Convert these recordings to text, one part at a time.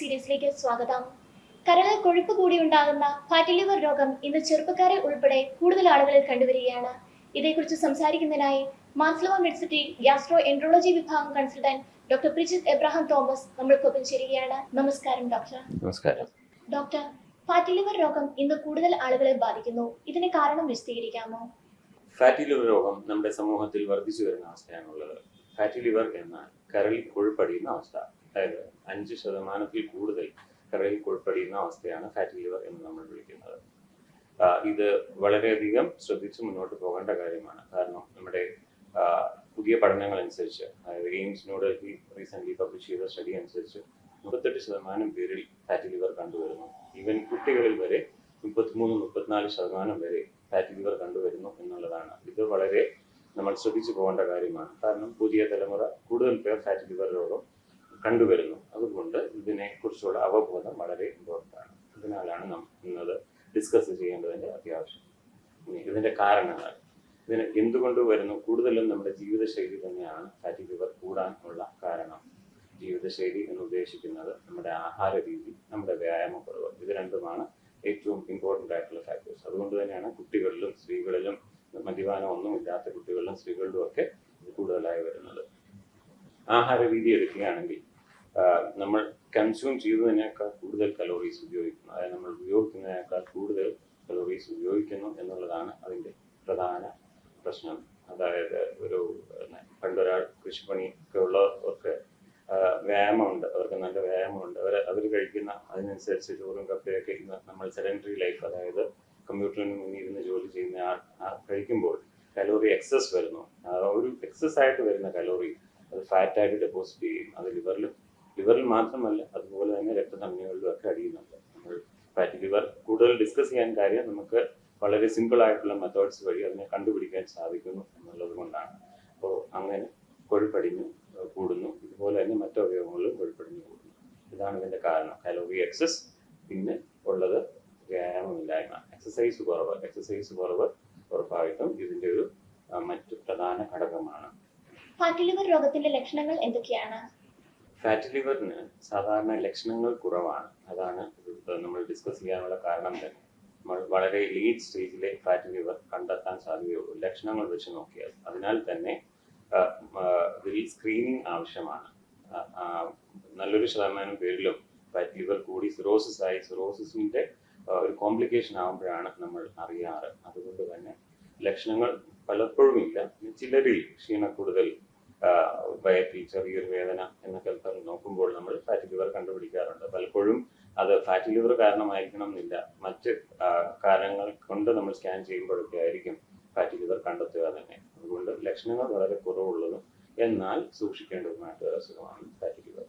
സീരീസിലേക്ക് സ്വാഗതം. കരളിൽ കൊഴുപ്പ് കൂടി ഉണ്ടാകുന്ന ഫാറ്റി ലിവർ രോഗം ഇന്ന് ചെറുപ്പക്കാരെ ഉൾപ്പെടെ കൂടുതൽ ആളുകളിൽ കണ്ടുവരികയാണ്. ഇതേക്കുറിച്ച് സംസാരിക്കുന്നതിനായി മാസ്ലോ മെഡിസിറ്റി ഗ്യാസ്ട്രോ എൻട്രോളജി വിഭാഗം consultant doctor Prijith Abraham Thomas നമ്മൾക്കൊപ്പം ചേരുകയാണ്. നമസ്കാരം ഡോക്ടർ. നമസ്കാരം. ഡോക്ടർ ഫാറ്റി ലിവർ രോഗം ഇന്ന് കൂടുതൽ ആളുകളെ ബാധിക്കുന്നു. ഇതിന് കാരണം വിശദീകരിക്കാമോ? ഫാറ്റി ലിവർ രോഗം നമ്മുടെ സമൂഹത്തിൽ വർദ്ധിച്ചു വരുന്ന അവസ്ഥയാണുള്ളത് ഫാറ്റി ലിവർ എന്നാൽ കരളിൽ കൊഴുപ്പടിയുന്ന അവസ്ഥ. അതായത് അഞ്ച് ശതമാനത്തിൽ കൂടുതൽ കരളിൽ ഉൾപ്പെടുന്ന അവസ്ഥയാണ് ഫാറ്റി ലിവർ എന്ന് നമ്മൾ വിളിക്കുന്നത്. ഇത് വളരെയധികം ശ്രദ്ധിച്ച് മുന്നോട്ട് പോകേണ്ട കാര്യമാണ്. കാരണം നമ്മുടെ പുതിയ പഠനങ്ങൾ അനുസരിച്ച് അതായത് എയിംസ് ന്യൂഡൽഹി റീസെന്റ് പബ്ലിഷ് ചെയ്ത സ്റ്റഡി അനുസരിച്ച് മുപ്പത്തെട്ട് ശതമാനം പേരിൽ ഫാറ്റി ലിവർ കണ്ടുവരുന്നു. ഈവൻ കുട്ടികളിൽ വരെ മുപ്പത്തിമൂന്ന് മുപ്പത്തിനാല് ശതമാനം വരെ ഫാറ്റി ലിവർ കണ്ടുവരുന്നു എന്നുള്ളതാണ്. ഇത് വളരെ നമ്മൾ ശ്രദ്ധിച്ചു പോകേണ്ട കാര്യമാണ്. കാരണം പുതിയ തലമുറ കൂടുതൽ പേർ ഫാറ്റി ലിവർ രോഗം കണ്ടുവരുന്നു. അതുകൊണ്ട് ഇതിനെ കുറിച്ചുള്ള അവബോധം വളരെ ഇമ്പോർട്ടന്റ് ആണ്. അതിനാലാണ് നാം ഇന്നത് ഡിസ്കസ് ചെയ്യേണ്ടതിന്റെ അത്യാവശ്യം. ഇതിന്റെ കാരണങ്ങൾ. ഇതിന് എന്തുകൊണ്ട് വരുന്നു? കൂടുതലും നമ്മുടെ ജീവിതശൈലി തന്നെയാണ് ഫാറ്റി ലിവർ കൂടാൻ ഉള്ള കാരണം. ജീവിതശൈലി എന്ന് ഉദ്ദേശിക്കുന്നത് നമ്മുടെ ആഹാര രീതി നമ്മുടെ വ്യായാമക്കുറവ്. ഇത് രണ്ടുമാണ് ഏറ്റവും ഇമ്പോർട്ടന്റ് ആയിട്ടുള്ള ഫാക്ടേഴ്സ് അതുകൊണ്ട് തന്നെയാണ് കുട്ടികളിലും സ്ത്രീകളിലും മദ്യപാനം ഒന്നും ഇല്ലാത്ത കുട്ടികളിലും സ്ത്രീകളിലും ഒക്കെ കൂടുതലായി വരുന്നത്. ആഹാര രീതി എടുക്കുകയാണെങ്കിൽ നമ്മൾ കൺസ്യൂം ചെയ്യുന്നതിനേക്കാൾ കൂടുതൽ കലോറീസ് ഉപയോഗിക്കുന്നു. അതായത് നമ്മൾ ഉപയോഗിക്കുന്നതിനേക്കാൾ കൂടുതൽ കലോറീസ് ഉപയോഗിക്കുന്നു എന്നുള്ളതാണ് അതിന്റെ പ്രധാന പ്രശ്നം. അതായത് ഒരു പണ്ടൊരാൾ കൃഷിപ്പണിയൊക്കെ ഉള്ളവർക്ക് വ്യായാമമുണ്ട്. അവർക്ക് നല്ല വ്യായാമമുണ്ട്. അവർ അവർ കഴിക്കുന്ന അതിനനുസരിച്ച് ചോറും കപ്പയൊക്കെ ഇന്ന് നമ്മൾ സെഡന്ററി ലൈഫ് അതായത് കമ്പ്യൂട്ടറിന് മുന്നിൽ ഇരുന്ന് ജോലി ചെയ്യുന്ന ആൾ കഴിക്കുമ്പോൾ കലോറി എക്സസ് വരുന്നു. ഒരു എക്സസ് ആയിട്ട് വരുന്ന കലോറി അത് ഫാറ്റായിട്ട് ഡെപ്പോസിറ്റ് ചെയ്യും. അത് ലിവറിലും ലിവറിൽ മാത്രമല്ല അതുപോലെ തന്നെ രക്തധമനികളിലും ഒക്കെ അടിയുന്നുണ്ട്. നമ്മൾ ഫാറ്റി ലിവർ കൂടുതൽ ഡിസ്കസ് ചെയ്യാൻ കാര്യം നമുക്ക് വളരെ സിമ്പിൾ ആയിട്ടുള്ള മെത്തേഡ്സ് വഴി അതിനെ കണ്ടുപിടിക്കാൻ സാധിക്കുന്നു എന്നുള്ളത് കൊണ്ടാണ്. അപ്പോൾ അങ്ങനെ കൊഴുപ്പടിഞ്ഞു കൂടുന്നു. ഇതുപോലെ തന്നെ മറ്റു അവയവങ്ങളിലും കൊഴുപ്പടിഞ്ഞു കൂടുന്നു. ഇതാണ് ഇതിന്റെ കാരണം. കലോറി എക്സസ് പിന്നെ ഉള്ളത് വ്യായാമമില്ലായ്മ. എക്സസൈസ് കുറവ്. എക്സസൈസ് കുറവ് ഉറപ്പായിട്ടും ഇതിന്റെ ഒരു മറ്റു പ്രധാന ഘടകമാണ്. ഫാറ്റി ലിവർ രോഗത്തിന്റെ ലക്ഷണങ്ങൾ എന്തൊക്കെയാണ്? ഫാറ്റി ലിവറിന് സാധാരണ ലക്ഷണങ്ങൾ കുറവാണ്. അതാണ് നമ്മൾ ഡിസ്കസ് ചെയ്യാനുള്ള കാരണം തന്നെ. നമ്മൾ വളരെ ലീഡ് സ്റ്റേജിലെ ഫാറ്റി ലിവർ കണ്ടെത്താൻ സാധ്യതയുള്ളൂ ലക്ഷണങ്ങൾ വെച്ച് നോക്കിയാൽ അതിനാൽ തന്നെ സ്ക്രീനിങ് ആവശ്യമാണ്. നല്ലൊരു ശതമാനം പേരിലും ഫാറ്റ് ലിവർ കൂടി സിറോസിസ് ആയി സിറോസിസിന്റെ ഒരു കോംപ്ലിക്കേഷൻ ആകുമ്പോഴാണ് നമ്മൾ അറിയാറ്. അതുകൊണ്ട് തന്നെ ലക്ഷണങ്ങൾ പലപ്പോഴും ഇല്ല. ചിലരിൽ ക്ഷീണക്കൂടുതൽ വയറ്റിൽ ചെറിയൊരു വേദന എന്നൊക്കെ നോക്കുമ്പോൾ നമ്മൾ ഫാറ്റി ലിവർ കണ്ടുപിടിക്കാറുണ്ട്. പലപ്പോഴും അത് ഫാറ്റി ലിവർ കാരണമായിരിക്കണം എന്നില്ല മറ്റ് കാരണങ്ങൾ കൊണ്ട് നമ്മൾ സ്കാൻ ചെയ്യുമ്പോഴൊക്കെ ആയിരിക്കും ഫാറ്റി ലിവർ കണ്ടെത്തുക തന്നെ. അതുകൊണ്ട് ലക്ഷണങ്ങൾ വളരെ കുറവുള്ളതും എന്നാൽ സൂക്ഷിക്കേണ്ടതുമായിട്ട് ഒരു അസുഖമാണ് ഫാറ്റി ലിവർ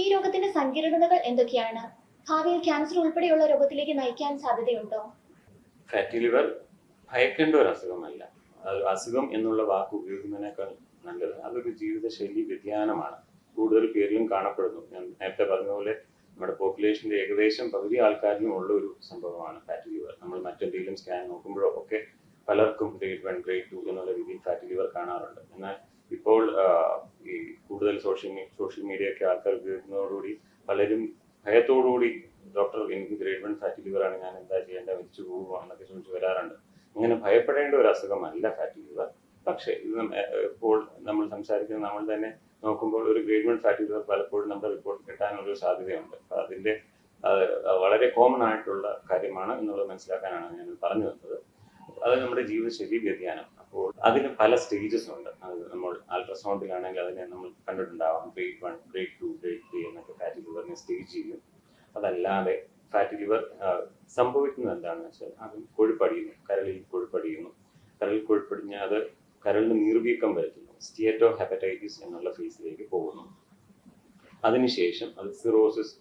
ഈ രോഗത്തിന്റെ സങ്കീർണതകൾ എന്തൊക്കെയാണ്? ഭാവിയിൽ ക്യാൻസർ ഉൾപ്പെടെയുള്ള രോഗത്തിലേക്ക് നയിക്കാൻ സാധ്യതയുണ്ടോ? ഫാറ്റി ലിവർ ഭയക്കേണ്ട ഒരു അസുഖമല്ല. അസുഖം എന്നുള്ള വാക്ക് ഉപയോഗിക്കുന്നതിനേക്കാൾ നല്ലത്. അതൊരു ജീവിതശൈലി വ്യതിയാനമാണ്. കൂടുതൽ പേരിലും കാണപ്പെടുന്നു. ഞാൻ നേരത്തെ പറഞ്ഞതുപോലെ പോലെ നമ്മുടെ പോപ്പുലേഷന്റെ ഏകദേശം പകുതി ആൾക്കാരിലും ഉള്ള ഒരു സംഭവമാണ് ഫാറ്റ് ലിവർ. നമ്മൾ മറ്റെന്തെങ്കിലും സ്കാൻ നോക്കുമ്പോഴോ ഒക്കെ പലർക്കും ഗ്രേഡ് വൺ ഗ്രേഡ് ടു എന്നുള്ള രീതിയിൽ ഫാറ്റ് ലിവർ കാണാറുണ്ട്. എന്നാൽ ഇപ്പോൾ ഈ കൂടുതൽ സോഷ്യൽ സോഷ്യൽ മീഡിയ ഒക്കെ ആൾക്കാർ ഉപയോഗിക്കുന്നതോടുകൂടി പലരും ഭയത്തോടുകൂടി ഡോക്ടർ എനിക്ക് ഗ്രേഡ് വൺ ഫാറ്റി ലിവർ ആണ് ഞാൻ എന്താ ചെയ്യേണ്ടത്? മരിച്ചു പോകുമോ? എന്നൊക്കെ ചോദിച്ചു വരാറുണ്ട്. അങ്ങനെ ഭയപ്പെടേണ്ട ഒരു അസുഖമല്ല ഫാറ്റി ലിവർ പക്ഷേ ഇത് ഇപ്പോൾ നമ്മൾ സംസാരിക്കുന്ന നമ്മൾ തന്നെ നോക്കുമ്പോൾ ഒരു ഗ്രേഡ് വൺ ഫാറ്റി ലിവർ പലപ്പോഴും നമ്മുടെ റിപ്പോർട്ട് കിട്ടാനൊരു സാധ്യതയുണ്ട്. അതിന്റെ വളരെ കോമൺ ആയിട്ടുള്ള കാര്യമാണ് എന്നുള്ളത് മനസ്സിലാക്കാനാണ് ഞാൻ പറഞ്ഞു വന്നത് അത് നമ്മുടെ ജീവിതശൈലി വ്യതിയാനം. അപ്പോൾ അതിന് പല സ്റ്റേജസ് ഉണ്ട്. അത് നമ്മൾ അൾട്രാസൗണ്ടിലാണെങ്കിൽ അതിനെ നമ്മൾ കണ്ടിട്ടുണ്ടാവാം. Grade one grade two grade three എന്നൊക്കെ ഫാറ്റി ലിവറിനെ സ്റ്റേജ് ചെയ്യും. അതല്ലാതെ ഫാറ്റി ലിവർ സംഭവിക്കുന്നത് എന്താണെന്ന് വെച്ചാൽ അത് കൊഴുപ്പടിയുന്നു കരളിൽ കൊഴുപ്പടിയുന്നു കരളിൽ കൊഴുപ്പടിഞ്ഞ് അത് കരളിന് നീർവീക്കം വരുത്തുന്നു സ്റ്റിയറ്റോ ഹെപ്പറ്റൈറ്റിസ് എന്നുള്ള ഫേസിലേക്ക് പോകുന്നു. അതിനുശേഷം അത് സിറോസിസ്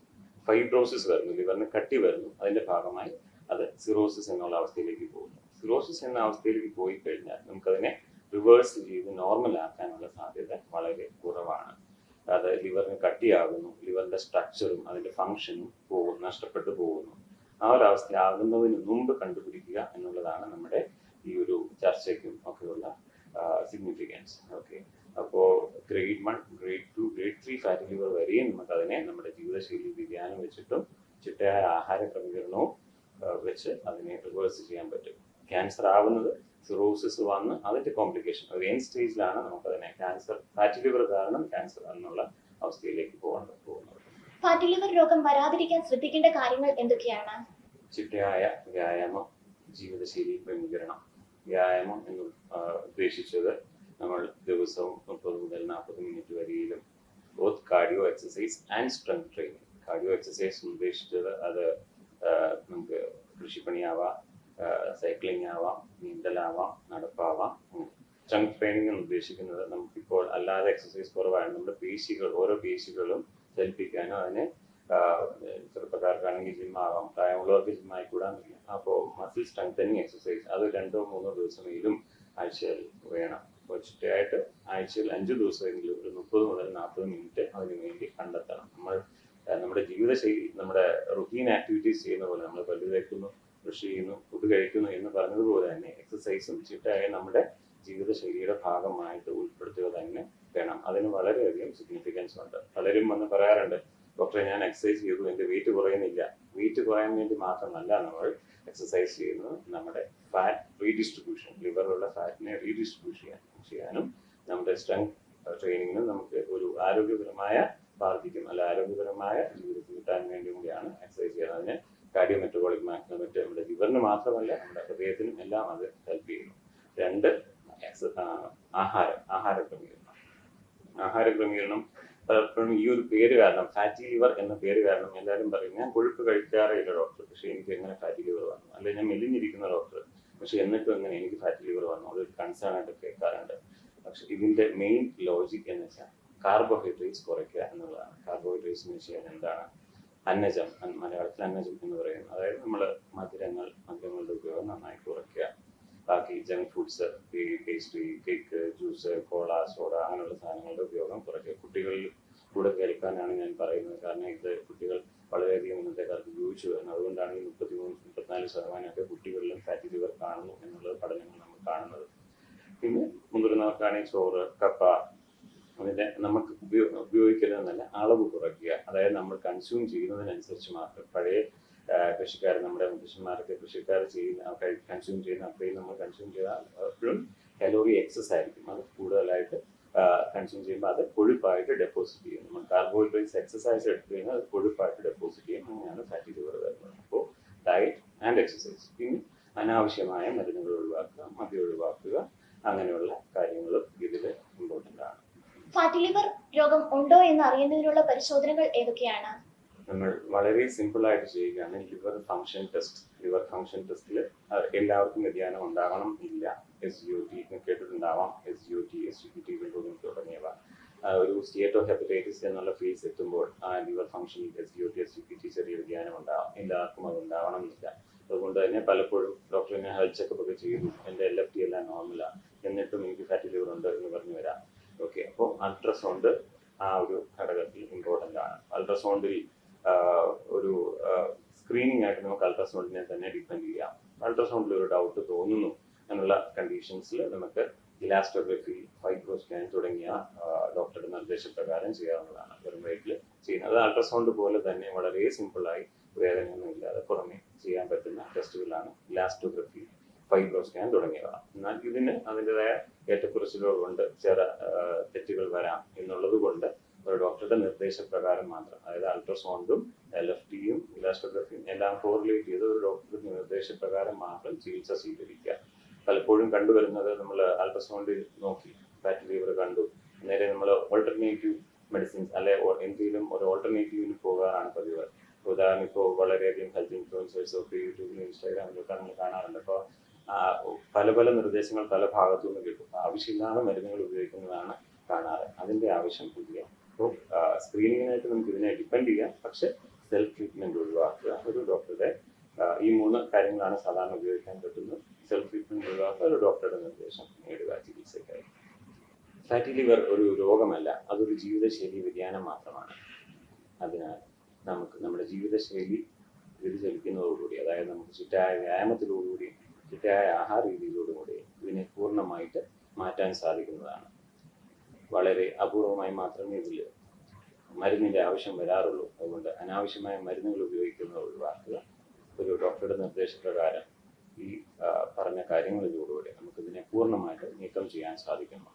ഫൈബ്രോസിസ് വരുന്നു ലിവറിന് കട്ടി വരുന്നു അതിന്റെ ഭാഗമായി അത് സിറോസിസ് എന്നുള്ള അവസ്ഥയിലേക്ക് പോകുന്നു. സിറോസിസ് എന്ന അവസ്ഥയിലേക്ക് പോയി കഴിഞ്ഞാൽ നമുക്കതിനെ റിവേഴ്സ് ചെയ്ത് നോർമൽ ആക്കാനുള്ള സാധ്യത വളരെ കുറവാണ്. അത് ലിവറിന് കട്ടിയാകുന്നു ലിവറിന്റെ സ്ട്രക്ചറും അതിന്റെ ഫങ്ഷനും പോകും നഷ്ടപ്പെട്ടു പോകുന്നു. ആ ഒരു അവസ്ഥ ആകുന്നതിന് മുമ്പ് കണ്ടുപിടിക്കുക എന്നുള്ളതാണ് നമ്മുടെ ഈ ഒരു ചർച്ചയ്ക്കും ഒക്കെയുള്ള സിഗ്നിഫിക്കൻസ് ഓക്കെ അപ്പോൾ grade one grade two grade three fatty liver വരെയും നമുക്ക് അതിനെ നമ്മുടെ ജീവിതശൈലി വ്യതിയാനം വെച്ചിട്ടും ചിട്ടയായ ആഹാര ക്രമീകരണവും വെച്ച് അതിനെ റിവേഴ്സ് ചെയ്യാൻ പറ്റും. ക്യാൻസർ ആവുന്നത് സിറോസിസ് വന്ന് അതിന്റെ കോംപ്ലിക്കേഷൻ ഒരു എൻ സ്റ്റേജിലാണ് നമുക്കതിനെ ക്യാൻസർ ഫാറ്റി ലിവർ കാരണം ക്യാൻസർ എന്നുള്ള അവസ്ഥയിലേക്ക് പോകാൻ പോകുന്നത്. ഫാറ്റി ലിവർ രോഗം വരാതിരിക്കാൻ ശ്രദ്ധിക്കേണ്ട കാര്യങ്ങൾ എന്തൊക്കെയാണ്? ചിട്ടയായ വ്യായാമം ജീവിതശൈലി ക്രമീകരണം വ്യായാമം എന്ന് ഉദ്ദേശിച്ചത് നമ്മൾ ദിവസവും മുപ്പത് മുതൽ നാൽപ്പത് minute വരെയിലും both cardio exercise and strength training cardio exercise ഉദ്ദേശിച്ചത് അത് നമുക്ക് കൃഷിപ്പണിയാവാം സൈക്ലിംഗ് ആവാം നീന്തലാവാം നടപ്പാവാം. സ്ട്രെങ്ത് ട്രെയിനിങ് എന്ന് ഉദ്ദേശിക്കുന്നത് നമുക്കിപ്പോൾ അല്ലാതെ എക്സസൈസ് കുറവാണ്. നമ്മുടെ പേശികൾ ഓരോ പേശികളും ചലിപ്പിക്കാനും അതിനെ ആ, ചെറുപ്പക്കാർക്കാണെങ്കിൽ ജിം ആവാം പ്രായമുള്ളവർക്ക് ജിം ആയിക്കൂടാന്നില്ല അപ്പോൾ മസിൽ സ്ട്രെങ്തനിങ് എക്സസൈസ് അത് രണ്ടോ മൂന്നോ ദിവസമെങ്കിലും ആഴ്ചയിൽ വേണം. അപ്പോൾ ചിട്ടയായിട്ട് ആഴ്ചയിൽ അഞ്ച് ദിവസമെങ്കിലും ഒരു മുപ്പത് മുതൽ നാൽപ്പത് മിനിറ്റ് അതിന് വേണ്ടി കണ്ടെത്തണം. നമ്മൾ നമ്മുടെ ജീവിതശൈലി നമ്മുടെ റുട്ടീൻ ആക്ടിവിറ്റീസ് ചെയ്യുന്ന പോലെ നമ്മൾ പല്ല് തേക്കുന്നു കൃഷി ചെയ്യുന്നു ഫുഡ് കഴിക്കുന്നു എന്ന് പറഞ്ഞതുപോലെ തന്നെ എക്സസൈസും ചിട്ടയായ നമ്മുടെ ജീവിതശൈലിയുടെ ഭാഗമായിട്ട് ഉൾപ്പെടുത്തുക തന്നെ വേണം. അതിന് വളരെയധികം സിഗ്നിഫിക്കൻസ് ഉണ്ട്. പലരും വന്ന് പറയാറുണ്ട് ഡോക്ടറെ ഞാൻ എക്സസൈസ് ചെയ്തു. എന്റെ വെയിറ്റ് കുറയുന്നില്ല. വെയിറ്റ് കുറയാൻ വേണ്ടി മാത്രമല്ല നമ്മൾ എക്സസൈസ് ചെയ്യുന്നത് നമ്മുടെ ഫാറ്റ് റീഡിസ്ട്രിബ്യൂഷൻ ലിവറിലുള്ള ഫാറ്റിനെ റീഡിസ്ട്രിബ്യൂഷൻ ചെയ്യാനും നമ്മുടെ സ്ട്രെങ്ത് ട്രെയിനിങ്ങിനും നമുക്ക് ഒരു ആരോഗ്യപരമായ വാർദ്ധിക്കും അല്ല ആരോഗ്യപരമായ ജീവിതത്തിൽ കിട്ടാൻ വേണ്ടി കൂടിയാണ് എക്സസൈസ് ചെയ്യുന്നത്. അതിന് കാർഡിയോ മെറ്റബോളിക് മറ്റ് നമ്മുടെ ലിവറിന് മാത്രമല്ല നമ്മുടെ ഹൃദയത്തിനും എല്ലാം അത് ഹെൽപ്പ് ചെയ്യുന്നു. രണ്ട് ആഹാരം ആഹാര ക്രമീകരണം. ആഹാര ക്രമീകരണം പലപ്പോഴും ഈ ഒരു പേര് കാരണം ഫാറ്റി ലിവർ എന്ന പേര് കാരണം എല്ലാവരും പറയും ഞാൻ കൊഴുപ്പ് കഴിക്കാറില്ല ഡോക്ടർ പക്ഷെ എനിക്ക് എങ്ങനെ ഫാറ്റി ലിവർ വന്നു? അല്ലെങ്കിൽ ഞാൻ മെലിഞ്ഞിരിക്കുന്ന ഡോക്ടർ പക്ഷെ എന്നിട്ടും എങ്ങനെ എനിക്ക് ഫാറ്റി ലിവർ വന്നു? അതൊരു കൺസേൺ ആയിട്ട് കേൾക്കാറുണ്ട്. പക്ഷെ ഇതിന്റെ മെയിൻ ലോജിക് എന്ന് വെച്ചാൽ കാർബോഹൈഡ്രേറ്റ്സ് കുറയ്ക്കുക എന്നുള്ളതാണ്. കാർബോഹൈഡ്രേറ്റ്സ് എന്ന് വെച്ചാൽ എന്താണ്? അന്നജം മലയാളത്തിൽ അന്നജം എന്ന് പറയുന്നത്. അതായത് നമ്മൾ മധുരങ്ങൾ മധുരങ്ങളുടെ ഉപയോഗം നന്നായി കുറയ്ക്കുക. ബാക്കി junk foods pastry cake juice cola soda അങ്ങനെയുള്ള സാധനങ്ങളുടെ ഉപയോഗം കുറയ്ക്കുക. കുട്ടികളിൽ കൂടെ കേൾക്കാനാണ് ഞാൻ പറയുന്നത്. കാരണം ഇത് കുട്ടികൾ വളരെയധികം ഇന്നത്തെ കാലത്ത് ഉപയോഗിച്ചു വരുന്നത് അതുകൊണ്ടാണ് ഈ മുപ്പത്തി മൂന്ന് മുപ്പത്തിനാല് ശതമാനമൊക്കെ കുട്ടികളിലും ഫാറ്റി ലിവർ കാണുന്നു എന്നുള്ളത് പഠനങ്ങൾ നമ്മൾ കാണുന്നത്. പിന്നെ മുതിർന്നവർക്കാണെങ്കിൽ ചോറ് കപ്പ അതിന്റെ നമുക്ക് ഉപയോഗ ഉപയോഗിക്കരുതെന്നല്ല അളവ് കുറയ്ക്കുക. അതായത് നമ്മൾ കൺസ്യൂം ചെയ്യുന്നതിനനുസരിച്ച് മാത്രം പഴയ കൃഷിക്കാർ നമ്മുടെ മുത്തശ്ശന്മാരൊക്കെ കൃഷിക്കാർ ചെയ്യുന്ന കൺസ്യൂം ചെയ്യുന്ന അത്രയും നമ്മൾ കൺസ്യൂം ചെയ്താൽ എപ്പോഴും കലോറി എക്സസ് ആയിരിക്കും. അത് കൂടുതലായിട്ട് കൺസ്യൂം ചെയ്യുമ്പോൾ അത് കൊഴുപ്പായിട്ട് ഡെപ്പോസിറ്റ് ചെയ്യും. നമ്മൾ കാർബോഹൈഡ്രേറ്റ്സ് എക്സസൈസ് എടുത്തു കഴിഞ്ഞാൽ അത് കൊഴുപ്പായിട്ട് ഡെപ്പോസിറ്റ് ചെയ്യും. അങ്ങനെയാണ് ഫാറ്റി ലിവർ വരുന്നത്. അപ്പോൾ ഡയറ്റ് ആൻഡ് എക്സസൈസ് പിന്നെ അനാവശ്യമായ മരുന്നുകൾ ഒഴിവാക്കുക മദ്യം ഒഴിവാക്കുക അങ്ങനെയുള്ള കാര്യങ്ങളും ഇതിൽ ഇമ്പോർട്ടന്റ് ആണ്. ഫാറ്റി ലിവർ രോഗം ഉണ്ടോ എന്ന് അറിയുന്നതിനുള്ള പരിശോധനകൾ ഏതൊക്കെയാണ്? നമ്മൾ വളരെ സിമ്പിൾ ആയിട്ട് ചെയ്യുകയാണ്. Liver function test liver function ടെസ്റ്റിൽ എല്ലാവർക്കും വ്യതിയാനം ഉണ്ടാകണം ഇല്ല. S U T കേട്ടിട്ടുണ്ടാവാം. S U T S U T തുടങ്ങിയവ. ഒരു സ്റ്റേറ്റ് ഓഫ് ഹെപ്പറ്റൈറ്റിസ് എന്നുള്ള ഫേസ് എത്തുമ്പോൾ ആ liver function S U T S U T ചെറിയ വ്യതിയാനം ഉണ്ടാവാം. എല്ലാവർക്കും അത് ഉണ്ടാവണം എന്നില്ല. അതുകൊണ്ട് തന്നെ പലപ്പോഴും ഡോക്ടർ ഞാൻ ഹെൽത്ത് ചെക്കപ്പ് ഒക്കെ ചെയ്തു. എന്റെ എൽ എഫ് ടി എല്ലാം നോർമലാണ് എന്നിട്ടും എനിക്ക് ഫാറ്റി ലിവർ ഉണ്ട് എന്ന് പറഞ്ഞു വരാം. ഓക്കെ അപ്പോൾ അൾട്രാസൗണ്ട് ആ ഒരു ഘടകത്തിൽ ഇമ്പോർട്ടന്റ് ആണ്. അൾട്രാസൗണ്ടിൽ ഒരു സ്ക്രീനിങ് ആയിട്ട് നമുക്ക് അൾട്രാസൗണ്ടിനെ തന്നെ ഡിപ്പെൻഡ് ചെയ്യാം. അൾട്രാസൗണ്ടിൽ ഒരു ഡൗട്ട് തോന്നുന്നു എന്നുള്ള കണ്ടീഷൻസിൽ നമുക്ക് ഇലാസ്റ്റോഗ്രഫി ഫൈബ്രോ സ്കാൻ തുടങ്ങിയ ഡോക്ടറുടെ നിർദ്ദേശപ്രകാരം ചെയ്യാവുന്നതാണ്. വെറും വയറ്റിൽ ചെയ്യുന്നത്. അത് അൾട്രാസൗണ്ട് പോലെ തന്നെ വളരെ സിമ്പിളായി വേദനയൊന്നും ഇല്ലാതെ പുറമെ ചെയ്യാൻ പറ്റുന്ന ടെസ്റ്റുകളാണ് ഇലാസ്റ്റോഗ്രഫി ഫൈബ്രോ സ്കാൻ തുടങ്ങിയവ. എന്നാൽ ഇതിന് അതിന്റെതായ ഏറ്റക്കുറച്ചിലുകളുണ്ട് ചില തെറ്റുകൾ വരാം എന്നുള്ളത് കൊണ്ട് ഡോക്ടറുടെ നിർദ്ദേശപ്രകാരം മാത്രം. അതായത് അൾട്രാസൗണ്ടും എൽ എഫ് ടിയും ഇലാസ്ട്രോഗ്രഫിയും എല്ലാം കോറിലേറ്റ് ചെയ്ത് ഒരു ഡോക്ടറുടെ നിർദ്ദേശപ്രകാരം മാത്രം ചികിത്സ സ്വീകരിക്കുക. പലപ്പോഴും കണ്ടുവരുന്നത് നമ്മൾ അൾട്രാസൗണ്ടിൽ നോക്കി. ഫാറ്റ് ലിവർ കണ്ടു. നേരെ നമ്മൾ ഓൾട്ടർനേറ്റീവ് മെഡിസിൻസ് അല്ലെ എന്തെങ്കിലും ഒരു ഓൾട്ടർനേറ്റീവിന് പോകാറാണ് പതിവ്. ഉദാഹരണം ഇപ്പോൾ വളരെയധികം ഹെൽത്ത് ഇൻഫ്ലുവൻസേഴ്സ് ഒക്കെ യൂട്യൂബിലും ഇൻസ്റ്റാഗ്രാമിലൊക്കെ നമ്മൾ കാണാറുണ്ട്. അപ്പോൾ പല പല നിർദ്ദേശങ്ങൾ പല ഭാഗത്തു നിന്ന് കിട്ടും. ആവശ്യമില്ലാതെ മരുന്നുകൾ ഉപയോഗിക്കുന്നതാണ് കാണാറ്. അതിന്റെ ആവശ്യം ഇല്ല അപ്പോൾ സ്ക്രീനിങ്ങിനായിട്ട് നമുക്ക് ഇതിനെ ഡിപ്പെൻഡ് ചെയ്യാം. പക്ഷെ സെൽഫ് ട്രീറ്റ്മെന്റ് ഒഴിവാക്കുക. ഒരു ഡോക്ടറുടെ ഈ മൂന്ന് കാര്യങ്ങളാണ് സാധാരണ ഉപയോഗിക്കാൻ പറ്റുന്നത്. സെൽഫ് ട്രീറ്റ്മെന്റ് ഒഴിവാക്കുക ഒരു ഡോക്ടറുടെ നിർദ്ദേശം നേടുക ചികിത്സയ്ക്കായി. ഫാറ്റി ലിവർ ഒരു രോഗമല്ല. അതൊരു ജീവിതശൈലി വ്യതിയാനം മാത്രമാണ്. അതിനാൽ നമുക്ക് നമ്മുടെ ജീവിതശൈലി വ്യതിചലിക്കുന്നതോടുകൂടി അതായത് നമുക്ക് ചിട്ടയായ വ്യായാമത്തിലോടുകൂടി ചിട്ടയായ ആഹാര രീതിയിലോടുകൂടി ഇതിനെ പൂർണമായിട്ട് മാറ്റാൻ സാധിക്കുന്നതാണ്. വളരെ അപൂർവമായി മാത്രമേ ഇതിൽ മരുന്നിന്റെ ആവശ്യം വരാറുള്ളൂ. അതുകൊണ്ട് അനാവശ്യമായ മരുന്നുകൾ ഉപയോഗിക്കുന്നത് ഒഴിവാക്കുക ഒരു ഡോക്ടറുടെ നിർദ്ദേശപ്രകാരം ഈ പറഞ്ഞ കാര്യങ്ങളിലൂടെ നമുക്കിതിനെ പൂർണമായിട്ട് നീക്കം ചെയ്യാൻ സാധിക്കുന്നു.